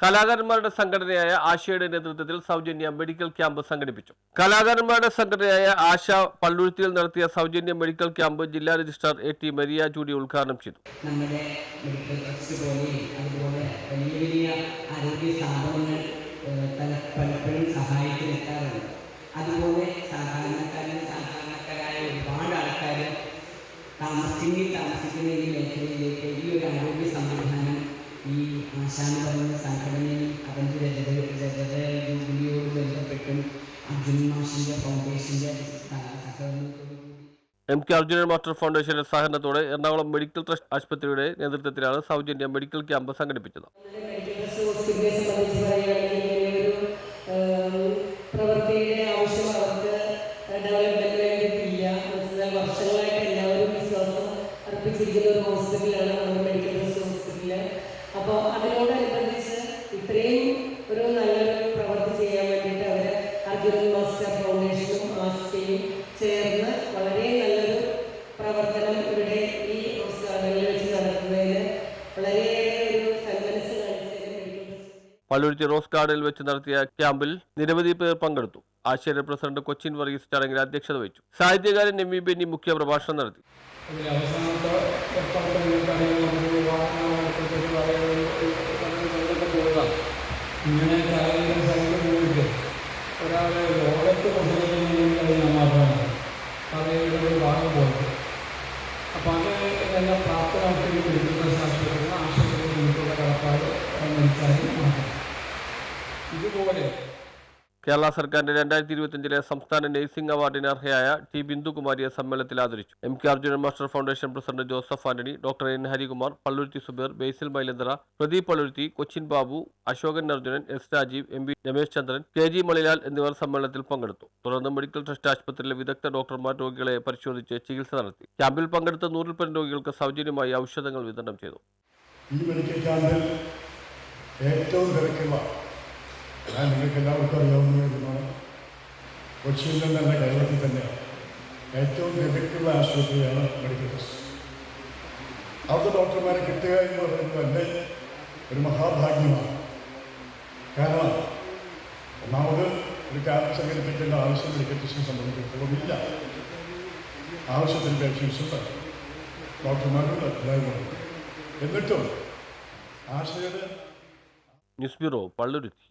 കലാകാരന്മാരുടെ സംഘടനയായ ആശയുടെ നേതൃത്വത്തിൽ സൗജന്യ മെഡിക്കൽ ക്യാമ്പ് സംഘടിപ്പിച്ചു. കലാകാരന്മാരുടെ സംഘടനയായ ആശ പള്ളുരുത്തിയിൽ നടത്തിയ സൗജന്യ മെഡിക്കൽ ക്യാമ്പ് ജില്ലാ registrar A T Maria Judy ഉദ്ഘാടനം ചെയ്തു. നമ്മുടെ ആരോഗ്യ താമസിക്കുന്ന ഈ മേഖലയിലേക്ക് ഈ ഒരു ആരോഗ്യ സംവിധാനം ഈ ആശാന്ന് പറയുന്ന സംഘടനയും അതിന്റെ രജത രജത ജൂബിലിയോട് ബന്ധപ്പെട്ടും അർജുൻ മാഷിന്റെ ഫൗണ്ടേഷന്റെ എം കെ അർജുനൻ മാസ്റ്റർ ഫൗണ്ടേഷന്റെ സഹകരണത്തോടെ എറണാകുളം മെഡിക്കൽ ട്രസ്റ്റ് ആശുപത്രിയുടെ നേതൃത്വത്തിലാണ് സൗജന്യ മെഡിക്കൽ ക്യാമ്പ് സംഘടിപ്പിച്ചത്. പ്രവൃത്തിയുടെ ആവശ്യം അവർക്ക് ഡെവലപ്മെന്റിന് വേണ്ടിയിട്ടില്ല. വർഷങ്ങളായിട്ട് എല്ലാവരും വിശ്വാസം അർപ്പിച്ചിരിക്കുന്ന ഒരു ഹോസ്പിറ്റലാണ് നമ്മുടെ മെഡിക്കൽ ട്രസ്റ്റ് അർജുനൻ മാസ്റ്റർ ഫൗണ്ടേഷനും ആസ്കയും ചേർന്ന് വളരെ നല്ലൊരു പ്രവർത്തനം ഇവിടെ ഈ ഹോസ്പിറ്റലുകളിൽ വെച്ച് നടത്തുന്നതിന് വളരെയേറെ ഒരു സന്മനസ് പള്ളുരുത്തി റോസ് ഗാർഡനിൽ വെച്ച് നടത്തിയ ക്യാമ്പിൽ നിരവധി പേർ പങ്കെടുത്തു. ആശയ പ്രസിഡന്റ് കൊച്ചിൻ വർഗീസ് ചടങ്ങിൽ അധ്യക്ഷത വഹിച്ചു. സാഹിത്യകാരൻ എം വി ബെന്നി മുഖ്യ പ്രഭാഷണം നടത്തി അവസാനത്തെ ലോകത്ത് കൊണ്ടുവരുന്നത് മാത്രമാണ്. കഥയുടെ ഒരു ഭാഗം പോലെ അപ്പോൾ അത് എല്ലാം പ്രാപ്തമാക്കി പിടിക്കുന്ന ശാസ്ത്രത്തിന് ആശുപത്രി നിൽക്കുന്ന കടപ്പാട് മരിച്ചാലും മാറ്റണം ഇതുപോലെ കേരള സർക്കാരിന്റെ രണ്ടായിരത്തി ഇരുപത്തിയഞ്ചിലെ സംസ്ഥാന നഴ്സിംഗ് അവാർഡിന് അർഹയായ ടി ബിന്ദുകുമാരിയെ സമ്മേളനത്തിൽ ആദരിച്ചു. M K Arjunan master foundation president Joseph Antony doctor N Harikumar Palluruthy Suber Basil Mylanthara Pradeep Palluruthy Cochin Babu Ashokan Arjunan S Rajeev M P Ramesh Chandran K G Manilal എന്നിവർ സമ്മേളനത്തിൽ പങ്കെടുത്തു. തുടർന്ന് medical trust ആശുപത്രിയിലെ വിദഗ്ധ ഡോക്ടർമാർ രോഗികളെ പരിശോധിച്ച് ചികിത്സ നടത്തി. ക്യാമ്പിൽ പങ്കെടുത്ത നൂറിൽ പരം രോഗികൾക്ക് സൗജന്യമായി ഔഷധങ്ങൾ വിതരണം ചെയ്തു. ഈ മെഡിക്കൽ ക്യാമ്പിൽ ഏറ്റവും തിരക്കുള്ള ഞാൻ നിങ്ങൾക്ക് എല്ലാവർക്കും അറിയാവുന്ന കാര്യമാണ് കൊച്ചിയിൽ നിന്നല്ല കേരളത്തിൽ തന്നെയാണ് ഏറ്റവും മികച്ചുള്ള ആശുപത്രിയാണ് മെഡിക്കൽ ട്രസ്റ്റ് അവിടുത്തെ ഡോക്ടർമാരെ കിട്ടുക എന്ന് പറയുന്നത് തന്നെ ഒരു മഹാഭാഗ്യമാണ്. കാരണം ഒന്നാമത് ഒരു ക്യാമ്പ് സംഘടിപ്പിക്കേണ്ട ആവശ്യം മെഡിക്കൽ ട്രസ്റ്റിനെ സംബന്ധിച്ചിടത്തോളം ഇല്ല ആവശ്യത്തിന് പേഷ്യൻസുണ്ട് ഡോക്ടർമാരുണ്ട് എന്നിട്ടും ആശയുടെ ന്യൂസ് ബ്യൂറോ പള്ളുരുത്തി.